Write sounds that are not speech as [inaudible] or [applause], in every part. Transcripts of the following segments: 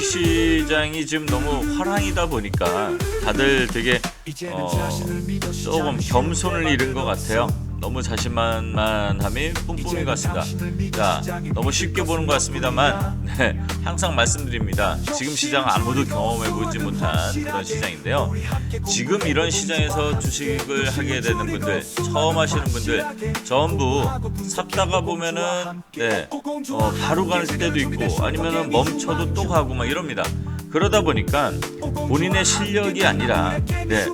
주식시장이 지금 너무 화랑이다 보니까 다들 되게 어, 조금 겸손을 잃은 것 같아요. 너무 자신만만함이 뿜뿜이 같습니다. 자, 너무 쉽게 보는 것 같습니다만, 네, 항상 말씀드립니다. 지금 시장 아무도 경험해보지 못한 그런 시장인데요. 지금 이런 시장에서 주식을 하게 되는 분들, 처음 하시는 분들, 전부 샀다가 보면은, 네, 어, 바로 갈 때도 있고, 아니면은 멈춰도 또 가고 막 이럽니다. 그러다 보니까 본인의 실력이 아니라, 네,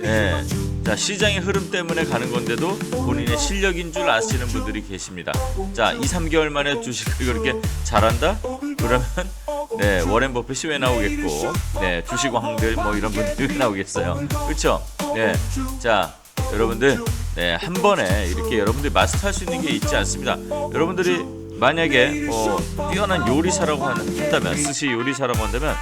네. 자, 시장의 흐름 때문에 가는 건데도 본인의 실력인 줄 아시는 분들이 계십니다. 자, 2, 3개월 만에 주식을 [laughs] 그렇게 잘한다? 그러면 네, 워렌 버핏이 왜 나오겠고, 네, 주식 왕들 뭐 이런 분들이 왜 나오겠어요. 그렇죠? 네. 자, 여러분들 네, 한 번에 이렇게 여러분들이 마스터할 수 있는 게 있지 않습니다. 여러분들이 만약에 뭐 뛰어난 요리사라고 한다면 스시 요리사라고 한다면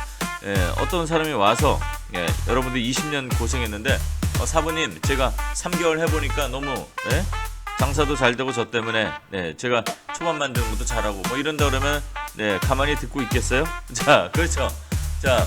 예, 어떤 사람이 와서 예, 여러분들 20년 고생했는데 어, 사부님 제가 3개월 해보니까 너무 예? 장사도 잘 되고 저 때문에 네, 제가 초밥 만드는 것도 잘하고 뭐 이런다 그러면 네, 가만히 듣고 있겠어요? [laughs] 자 그렇죠. 자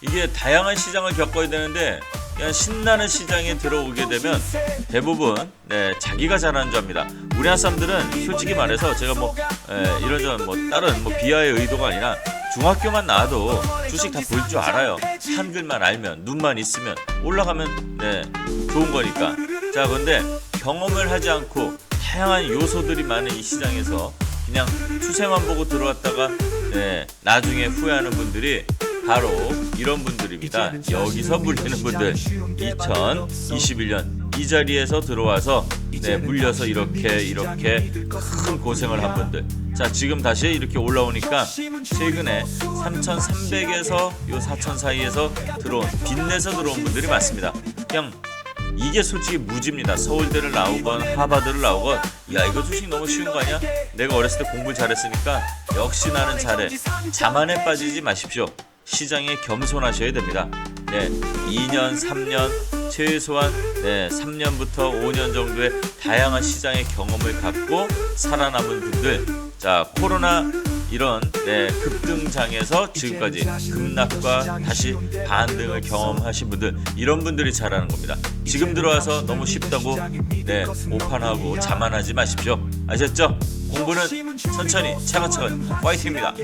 이게 다양한 시장을 겪어야 되는데 그냥 신나는 시장에 들어오게 되면 대부분 네, 자기가 잘하는 줄 압니다. 우리나라 사람들은 솔직히 말해서 제가 뭐 에, 이런저런 뭐 다른 뭐 비하의 의도가 아니라 중학교만 나와도 주식 다 볼 줄 알아요. 한글만 알면 눈만 있으면 올라가면 네 좋은 거니까. 자 근데 경험을 하지 않고 다양한 요소들이 많은 이 시장에서 그냥 추세만 보고 들어왔다가 네 나중에 후회하는 분들이 바로 이런 분들입니다. 여기서 물리는 분들 2021년 이 자리에서 들어와서 네 물려서 이렇게 이렇게 큰 고생을 한 분들. 자 지금 다시 이렇게 올라오니까 최근에 3,300에서 요 4,000 사이에서 들어온 빚내서 들어온 분들이 많습니다. 그냥 이게 솔직히 무지입니다. 서울대를 나오건 하버드를 나오건 야 이거 주식 너무 쉬운 거 아니야? 내가 어렸을 때 공부 잘했으니까 역시 나는 잘해. 자만에 빠지지 마십시오. 시장에 겸손하셔야 됩니다. 네, 2년, 3년, 최소한 네, 3년부터 5년 정도의 다양한 시장의 경험을 갖고 살아남은 분들. 자, 코로나 이런 네, 급등장에서 지금까지 급락과 다시 반등을 경험하신 분들 이런 분들이 잘하는 겁니다. 지금 들어와서 너무 쉽다고 네, 오판하고 자만하지 마십시오. 아셨죠? 공부는 천천히 차근차근 화이팅입니다.